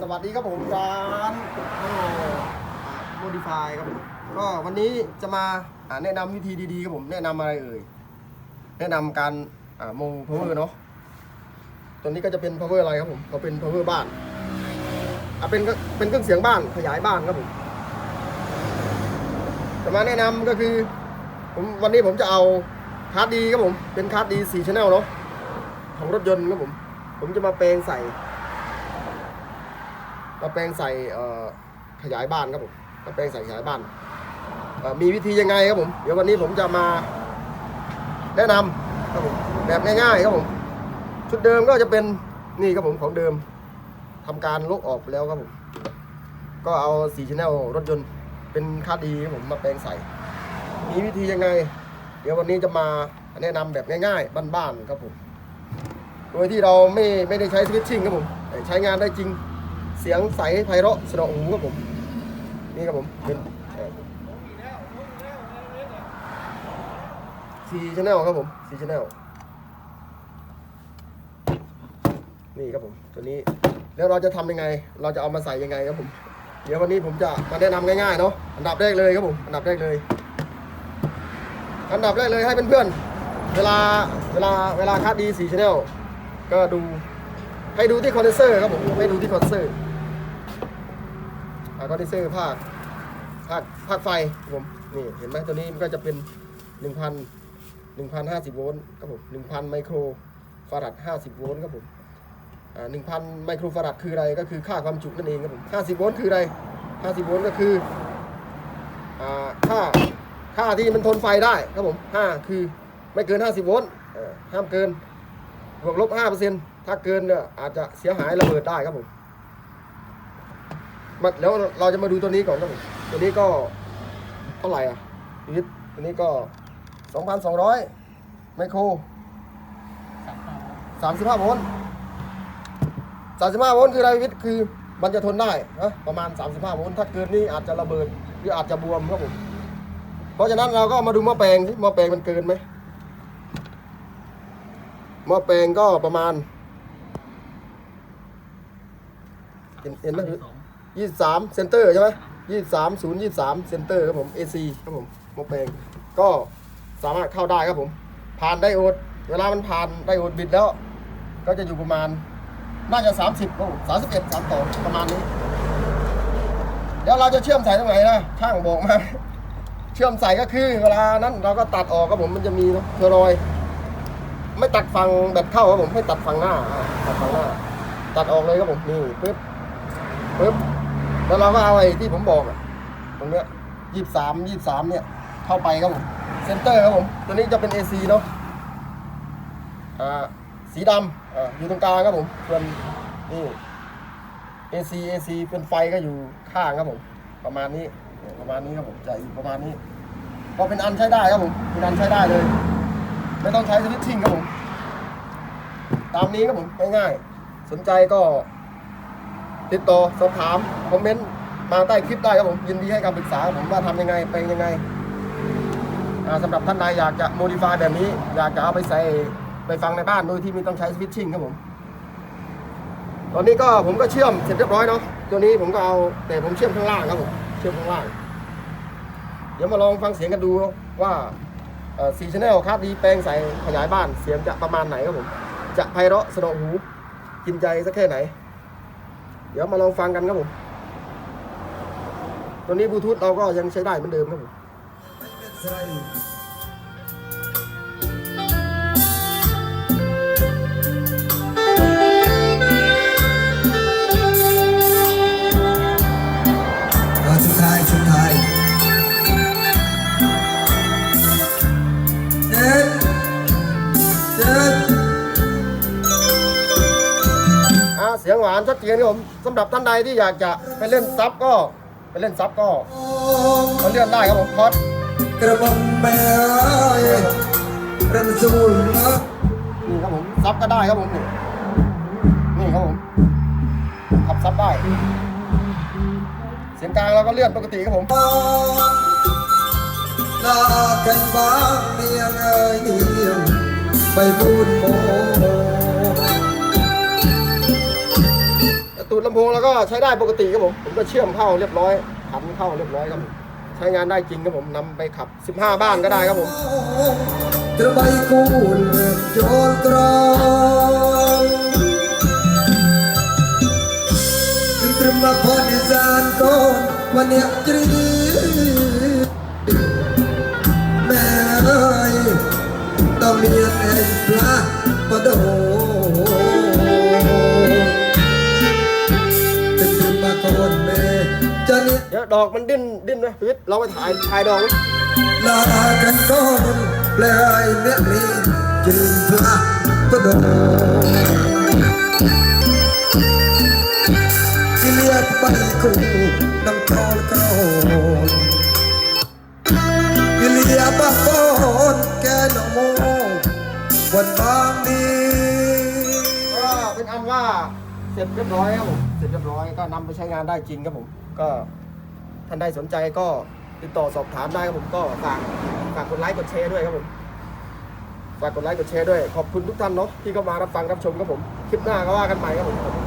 สวัสดีครับผมร้านโมดิฟายครับผมก็วันนี้จะมาแนะนำวิธีดีๆครับผมแนะนำอะไรเอ่ยแนะนำการโมพาวเวอร์เนาะตัวนี้ก็จะเป็นพาวเวอร์อะไรครับผมก็เป็นพาวเวอร์บ้านอ่าเป็นก็เป็นเครื่องเสียงบ้านขยายบ้านครับผมจะมาแนะนำก็คือผมวันนี้ผมจะเอาคาร์ดดีครับผมเป็นคาร์ดดี4 channel เนาะของรถยนต์ครับผม ผมจะมาแปลงใส่ มาแปลงใส่ขยายบ้านครับผมมาแปลงใส่ขยายบ้านมีวิธียังไงครับผม เดี๋ยววันนี้ผมจะมาแนะนำครับผมแบบง่ายๆครับผม ชุดเดิมก็จะเป็นนี่ครับผมของเดิมทำการลบออกแล้วครับผม ก็เอาสีชแนลรถยนต์เป็นค่าดีครับผมมาแปลงใส่ มีวิธียังไง เดี๋ยววันนี้จะมาแนะนำแบบง่ายๆบ้านๆครับผม โดยที่เราไม่ไม่ได้ใช้สวิตชิ่งครับผมใช้งานได้จริง เสียงใสไพเราะสนอหูครับผม นี่ครับผมเป็นซีชแนลครับผมซีชแนลนี่ครับผมตัวนี้แล้วเราจะทำยังไง เราจะเอามาใส่ยังไงครับผม เดี๋ยววันนี้ผมจะมาแนะนำง่ายๆเนาะอันดับแรกเลยครับผมอันดับแรกเลย อันดับแรกเลยให้เพื่อนๆเวลาเวลาเวลาคัดดีสีชแนลก็ดูให้ดูที่คอนเดนเซอร์ครับผมให้ดูที่คอนเดนเซอร์ คอนเดนเซอร์ภาคภาคภาคไฟครับผมนี่เห็นไหมตัวนี้มันก็จะเป็น 1,000 1,050 โวลต์ครับผม1,000 ไมโครฟาราด50 โวลต์ครับผมอ่า1,000 ไมโครฟาราดคืออะไรก็คือค่าความจุนั่นเองครับผม50 โวลต์คืออะไร 50 โวลต์ก็คืออ่าค่าค่าที่มันทนไฟได้ครับผม5คือไม่เกิน 50 โวลต์ห้ามเกินบวกลบ5%ถ้าเกินเนี่ยอาจจะเสียหายระเบิดได้ครับผม มาแล้วเราจะมาดูตัวนี้ก่อนครับตัวนี้ก็เท่าไหร่อะชีวิตตัวนี้ก็2,200ไมโคร35โวลต์35โวลต์คืออะไรวิทย์คือมันจะทนได้นะประมาณ 35 โวลต์ถ้าเกินนี้อาจจะระเบิดหรืออาจจะบวมครับผมเพราะฉะนั้นเราก็มาดูหม้อแปลงสิหม้อแปลงมันเกินไหมหม้อแปลงก็ประมาณ เห็นเห็นไหม ยี่สามเซนเตอร์ใช่ไหมยี่สามศูนย์ยี่สามเซนเตอร์ครับผม AC ครับผมโมเปงก็สามารถเข้าได้ครับผม ผ่านไดโอด เวลามันผ่านไดโอดบิดแล้ว ก็จะอยู่ประมาณน่าจะ 30ครับผม31 3ต่อประมาณนี้ เดี๋ยวเราจะเชื่อมใส่ตรงไหนนะช่างบอกมา เชื่อมใส่ก็คือเวลานั้นเราก็ตัดออกครับผมมันจะมีเนะเทอรอย ไม่ตัดฝั่งแบบเข้าครับผมให้ตัดฝั่งหน้าอ่าตัดฝั่งหน้า ตัดออกเลยครับผมนี่ปึ๊บปึ๊บ แล้วเราก็เอาไอ้ที่ผมบอกอะตรงเนี้ยยี่สามยี่สามเนี่ย เข้าไปครับผมเซนเตอร์ครับผม ตัวนี้จะเป็น AC เนาะอ่าสีดำอ่าอยู่ตรงกลางครับผมส่วนนี่ AC AC เป็นไฟก็อยู่ข้างครับผม ประมาณนี้ประมาณนี้ครับผมจะอยู่ประมาณนี้ก็เป็นอันใช้ได้ครับผมเป็นอันใช้ได้เลย ไม่ต้องใช้สวิตชิ่งครับผม ตามนี้ครับผมง่ายๆสนใจก็ ติดต่อสอบถามคอมเมนต์มาใต้คลิปได้ครับผมยินดีให้คำปรึกษาผมว่าทำยังไงเป็นยังไงอ่าสำหรับท่านใดอยากจะโมดิฟายแบบนี้ อยากจะเอาไปใส่ไปฟังในบ้านโดยที่ไม่ต้องใช้สวิตชิ่งครับผม ตอนนี้ก็ผมก็เชื่อมเสร็จเรียบร้อยเนาะตัวนี้ผมก็เอาแต่ผมเชื่อมข้างล่างครับผมเชื่อมข้างล่าง เดี๋ยวมาลองฟังเสียงกันดูว่าสีชแนลคาดดีแปลงใส่ขยายบ้านเสียงจะประมาณไหนครับผม จะไพเราะสนอหูกินใจสักแค่ไหน เดี๋ยวมาลองฟังกันครับผม ตัวนี้บลูทูธเราก็ยังใช้ได้เหมือนเดิมครับผม งหวานชัดเจนครับผมสำหรับท่านใดที่อยากจะไปเล่นซับก็ไปเล่นซับก็มาเลื่อนได้ครับผมคอร์สกระบังแม่รันสูลนะนี่ครับผมซับก็ได้ครับผมนี่นี่ครับผมขับซับได้ เสียงกลางเราก็เลื่อนปกติครับผมลากันบ้างเมียเอ้ยไปพูดโม ตูดลำโพงแล้วก็ใช้ได้ปกติครับผม ผมก็เชื่อมเข้าเรียบร้อยขันเข้าเรียบร้อยครับใช้งานได้จริงครับผมนำไปขับ 15 บ้านก็ได้ครับผม Terbaikku jol terang Terima panisan kon Wanyak jerit Mai Tao lihat em lah pada ho Terima ดี๋ยวดอกมันดิ้นดิ้นไหมพีทเราไปถ่ายถ่ายดอกไหมลากันก่อนแปลายเมียลีจึงพลาก็โดนที่เลียกไปกูน้ำตอลกระโอนที่เลียบกอนแกนโมวันบางดีก็เป็นอันว่าเสร็จเรียบร้อยครับผมเสร็จเรียบร้อยก็นำไปใช้งานได้จริงครับผมก็ ท่านใดสนใจก็ติดต่อสอบถามได้ครับผมก็ฝากฝากกดไลค์กดแชร์ด้วยครับผมฝากกดไลค์กดแชร์ด้วยขอบคุณทุกท่านเนาะที่เข้ามารับฟังรับชมครับผมคลิปหน้าก็ว่ากันใหม่ครับผม